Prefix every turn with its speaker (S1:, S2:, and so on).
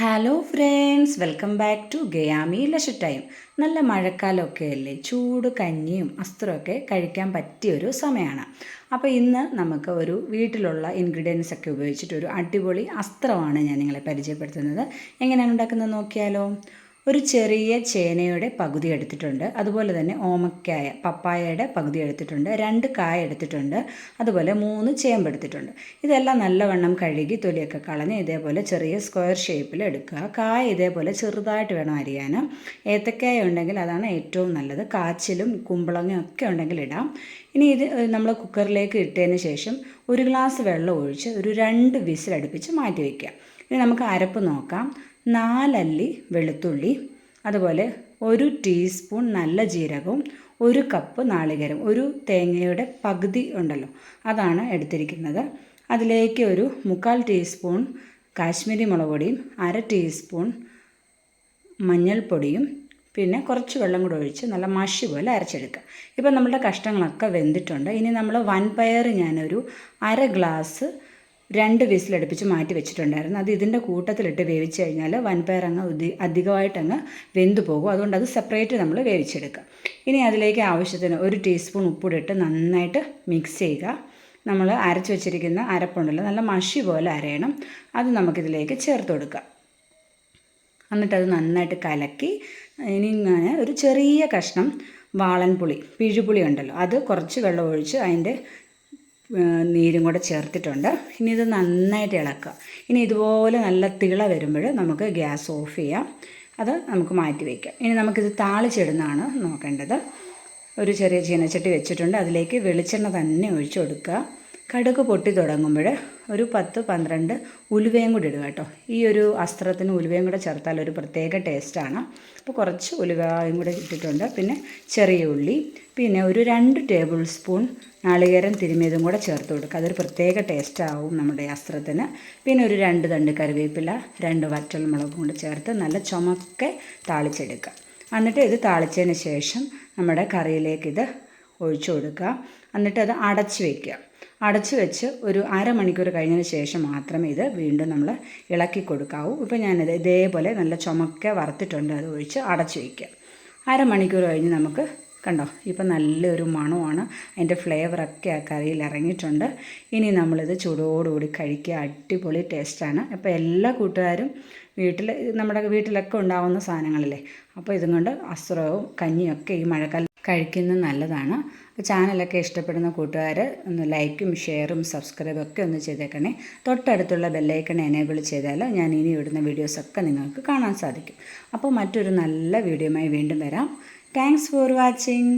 S1: Hello friends welcome back to ഗയാമി ലഷ time നല്ല മഴക്കാലമൊക്കെ അല്ലേ? ചൂട് കഞ്ഞിയും അസ്ത്രമൊക്കെ കഴിക്കാൻ പറ്റിയ ഒരു സമയമാണ്. അപ്പോൾ ഇന്ന് നമുക്ക് ഒരു വീട്ടിലുള്ള ഇൻഗ്രീഡിയൻസ് ഒക്കെ ഉപയോഗിച്ചിട്ട് ഒരു അടിപൊളി അസ്ത്രമാണ് ഞാൻ നിങ്ങളെ പരിചയപ്പെടുത്തുന്നത്. എങ്ങനെയാണ് ഉണ്ടാക്കുന്നത് നോക്കിയാലോ? ഒരു ചെറിയ ചേനയുടെ പകുതി എടുത്തിട്ടുണ്ട്. അതുപോലെ തന്നെ ഓമക്കായ പപ്പായയുടെ പകുതി എടുത്തിട്ടുണ്ട്. രണ്ട് കായ എടുത്തിട്ടുണ്ട്. അതുപോലെ മൂന്ന് ചേമ്പ് എടുത്തിട്ടുണ്ട്. ഇതെല്ലാം നല്ലവണ്ണം കഴുകി തൊലിയൊക്കെ കളഞ്ഞ് ഇതേപോലെ ചെറിയ സ്ക്വയർ ഷേപ്പിൽ എടുക്കുക. കായ ഇതേപോലെ ചെറുതായിട്ട് വേണം അരിയാൻ. ഏത്തക്കായ ഉണ്ടെങ്കിൽ അതാണ് ഏറ്റവും നല്ലത്. കാച്ചിലും കുമ്പളങ്ങയും ഒക്കെ ഉണ്ടെങ്കിൽ ഇടാം. ഇനി ഇത് നമ്മൾ കുക്കറിലേക്ക് ഇട്ടതിന് ശേഷം ഒരു ഗ്ലാസ് വെള്ളം ഒഴിച്ച് ഒരു രണ്ട് വിസിലടുപ്പിച്ച് മാറ്റി വയ്ക്കുക. ഇനി നമുക്ക് അരപ്പ് നോക്കാം. നാലല്ലി വെളുത്തുള്ളി അതുപോലെ ഒരു ടീസ്പൂൺ നല്ല ജീരകവും ഒരു കപ്പ് നാളികേരം ഒരു തേങ്ങയുടെ പകുതി ഉണ്ടല്ലോ അതാണ് എടുത്തിരിക്കുന്നത്. അതിലേക്ക് ഒരു മുക്കാൽ ടീസ്പൂൺ കാശ്മീരി മുളക് പൊടിയും അര ടീസ്പൂൺ മഞ്ഞൾപ്പൊടിയും പിന്നെ കുറച്ച് വെള്ളം കൂടെ ഒഴിച്ച് നല്ല മഷി പോലെ അരച്ചെടുക്കുക. ഇപ്പം നമ്മളുടെ കഷ്ണങ്ങളൊക്കെ വെന്തിട്ടുണ്ട്. ഇനി നമ്മൾ വൻപയർ ഞാനൊരു അര ഗ്ലാസ് രണ്ട് വിസിലടുപ്പിച്ച് മാറ്റി വെച്ചിട്ടുണ്ടായിരുന്നു. അത് ഇതിന്റെ കൂട്ടത്തിലിട്ട് വേവിച്ച് കഴിഞ്ഞാൽ വൻപയർ അങ്ങ് അധികമായിട്ടങ്ങ് വെന്തു പോകും. അതുകൊണ്ട് അത് സെപ്പറേറ്റ് നമ്മൾ വേവിച്ചെടുക്കുക. ഇനി അതിലേക്ക് ആവശ്യത്തിന് ഒരു ടീസ്പൂൺ ഉപ്പിടിട്ട് നന്നായിട്ട് മിക്സ് ചെയ്യുക. നമ്മൾ അരച്ച് വെച്ചിരിക്കുന്ന അരപ്പുണ്ടല്ലോ നല്ല മഷി പോലെ അരയണം. അത് നമുക്കിതിലേക്ക് ചേർത്ത് കൊടുക്കുക. എന്നിട്ടത് നന്നായിട്ട് കലക്കി ഇനി ഇങ്ങനെ ഒരു ചെറിയ കഷ്ണം വാളൻപുളി പിഴുപുളി ഉണ്ടല്ലോ അത് കുറച്ച് വെള്ളം ഒഴിച്ച് അതിന്റെ നീരും കൂടെ ചേർത്തിട്ടുണ്ട്. ഇനി ഇത് നന്നായിട്ട് ഇളക്കുക. ഇനി ഇതുപോലെ നല്ല തിള വരുമ്പോൾ നമുക്ക് ഗ്യാസ് ഓഫ് ചെയ്യാം. അത് നമുക്ക് മാറ്റി വയ്ക്കാം. ഇനി നമുക്കിത് താളിച്ചിടുന്നതാണ് നോക്കേണ്ടത്. ഒരു ചെറിയ ചീനച്ചട്ടി വെച്ചിട്ടുണ്ട്. അതിലേക്ക് വെളിച്ചെണ്ണ തന്നെ ഒഴിച്ചു കൊടുക്കുക. കടുക് പൊട്ടി തുടങ്ങുമ്പോൾ ഒരു പത്ത് പന്ത്രണ്ട് ഉലുവയും കൂടി ഇടുക കേട്ടോ. ഈ ഒരു അസ്ത്രത്തിന് ഉലുവയും കൂടെ ചേർത്താൽ ഒരു പ്രത്യേക ടേസ്റ്റാണ് അപ്പോൾ കുറച്ച് ഉലുവയും കൂടെ ഇട്ടിട്ടുണ്ട്. പിന്നെ ചെറിയ ഉള്ളി പിന്നെ ഒരു രണ്ട് ടേബിൾ സ്പൂൺ നാളികേരം തിരുമിയതും കൂടെ ചേർത്ത് കൊടുക്കുക. അതൊരു പ്രത്യേക ടേസ്റ്റാവും നമ്മുടെ അസ്ത്രത്തിന്. പിന്നെ ഒരു രണ്ട് തണ്ട് കറിവേപ്പില രണ്ട് വറ്റൽമുളകും കൂടെ ചേർത്ത് നല്ല ചുമക്കെ താളിച്ചെടുക്കുക. എന്നിട്ട് ഇത് താളിച്ചതിന് ശേഷം നമ്മുടെ കറിയിലേക്ക് ഇത് ഒഴിച്ചു കൊടുക്കുക. എന്നിട്ട് അത് അടച്ച് വയ്ക്കുക അടച്ചു വെച്ച് ഒരു അരമണിക്കൂർ കഴിഞ്ഞതിന് ശേഷം മാത്രമേ ഇത് വീണ്ടും നമ്മൾ ഇളക്കി കൊടുക്കാവൂ. ഇപ്പോൾ ഞാനിത് ഇതേപോലെ നല്ല ചുമക്ക വറുത്തിട്ടുണ്ട് അത് ഒഴിച്ച് അടച്ചു വയ്ക്കുക അരമണിക്കൂർ കഴിഞ്ഞ് നമുക്ക് കണ്ടോ ഇപ്പം നല്ലൊരു മണമാണ്. അതിന്റെ ഫ്ലേവറൊക്കെ ആ കറിയിൽ ഇറങ്ങിയിട്ടുണ്ട്. ഇനി നമ്മളിത് ചൂടോടുകൂടി കഴിക്കുക. അടിപൊളി ടേസ്റ്റാണ് അപ്പോൾ എല്ലാ കൂട്ടുകാരും വീട്ടിൽ നമ്മുടെ വീട്ടിലൊക്കെ ഉണ്ടാകുന്ന സാധനങ്ങളല്ലേ? അപ്പോൾ ഇതും കൊണ്ട് അസുറവും കഞ്ഞിയൊക്കെ ഈ മഴക്കാലം കഴിക്കുന്നത് നല്ലതാണ്. ചാനലൊക്കെ ഇഷ്ടപ്പെടുന്ന കൂട്ടുകാർ ഒന്ന് ലൈക്കും ഷെയറും സബ്സ്ക്രൈബും ഒക്കെ ഒന്ന് ചെയ്തേക്കണേ. തൊട്ടടുത്തുള്ള ബെല്ലൈക്കൺ എനേബിൾ ചെയ്താൽ ഞാൻ ഇനി ഇടുന്ന വീഡിയോസൊക്കെ നിങ്ങൾക്ക് കാണാൻ സാധിക്കും. അപ്പോൾ മറ്റൊരു നല്ല വീഡിയോയുമായി വീണ്ടും വരാം. Thanks for watching